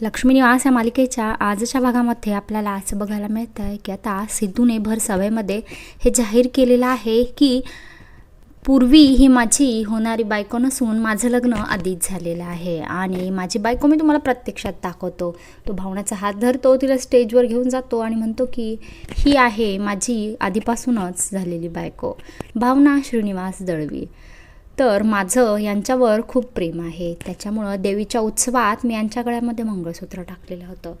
लक्ष्मी निवास या मालिकेच्या आजच्या भागामध्ये आपल्याला असं बघायला मिळतं आहे की आता सिद्धूने भर सभेमध्ये हे जाहीर केलेलं आहे की पूर्वी ही माझी होणारी बायको नसून माझं लग्न आधीच झालेलं आहे. आणि माझी बायको मी तुम्हाला प्रत्यक्षात दाखवतो. तो भावनाचा हात धरतो तिला स्टेजवर घेऊन जातो आणि म्हणतो की ही आहे माझी आधीपासूनच झालेली बायको. भावना श्रीनिवास दळवी. तर माझं यांच्यावर खूप प्रेम आहे. त्याच्यामुळं देवीच्या उत्सवात मी यांच्या गळ्यामध्ये मंगळसूत्र टाकलेलं होतं.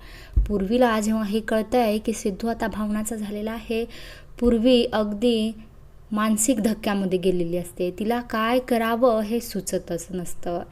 पूर्वीला जेव्हा हे कळतं आहे की सिद्धू आता भावनाचा झालेला आहे पूर्वी अगदी मानसिक धक्क्यामध्ये गेलेली असते. तिला काय करावं हे सुचतच नसतं.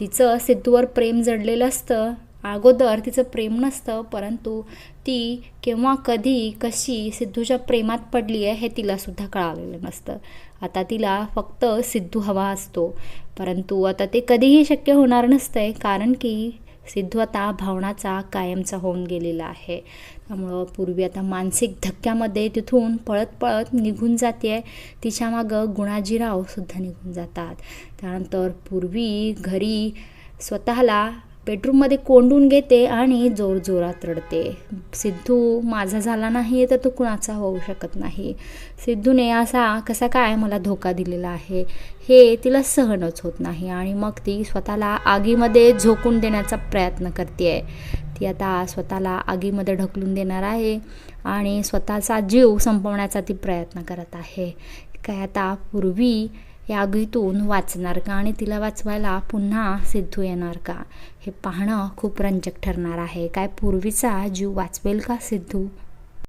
तिचं सिद्धूवर प्रेम जडलेलं असतं. अगोदर तिचं प्रेम नसतं परंतु ती केव्हा कधी कशी सिद्धूच्या प्रेमात पडली आहे हे तिलासुद्धा कळालेलं नसतं. आता तिला फक्त सिद्धू हवा असतो. परंतु आता ते कधीही शक्य होणार नसतंय कारण की सिद्धू आता भावनाचा कायमचा होऊन गेलेला आहे. त्यामुळं पूर्वी आता मानसिक धक्क्यामध्ये तिथून पळत पळत निघून जाते तिच्या मागं गुणाजीरावसुद्धा निघून जातात. त्यानंतर पूर्वी घरी स्वतःला बेडरूममध्ये कोंडून घेते आणि जोरजोरात रडते. सिद्धू माझा झाला नाही तर तो कुणाचा होऊ शकत नाही. सिद्धूने असा कसा काय मला धोका दिलेला आहे? हे तिला सहनच होत नाही आणि मग ती स्वतःला आगीमध्ये झोकून देण्याचा प्रयत्न करते आहे ती आता स्वतःला आगीमध्ये ढकलून देणार आहे आणि स्वतःचा जीव संपवण्याचा ती प्रयत्न करत आहे. काय आता पूर्वी या आगीतून वाचणार का आणि तिला वाचवायला पुन्हा सिद्धू येणार का? हे पाहणं खूप रंजक ठरणार आहे. काय पूर्वीचा जीव वाचवेल का सिद्धू?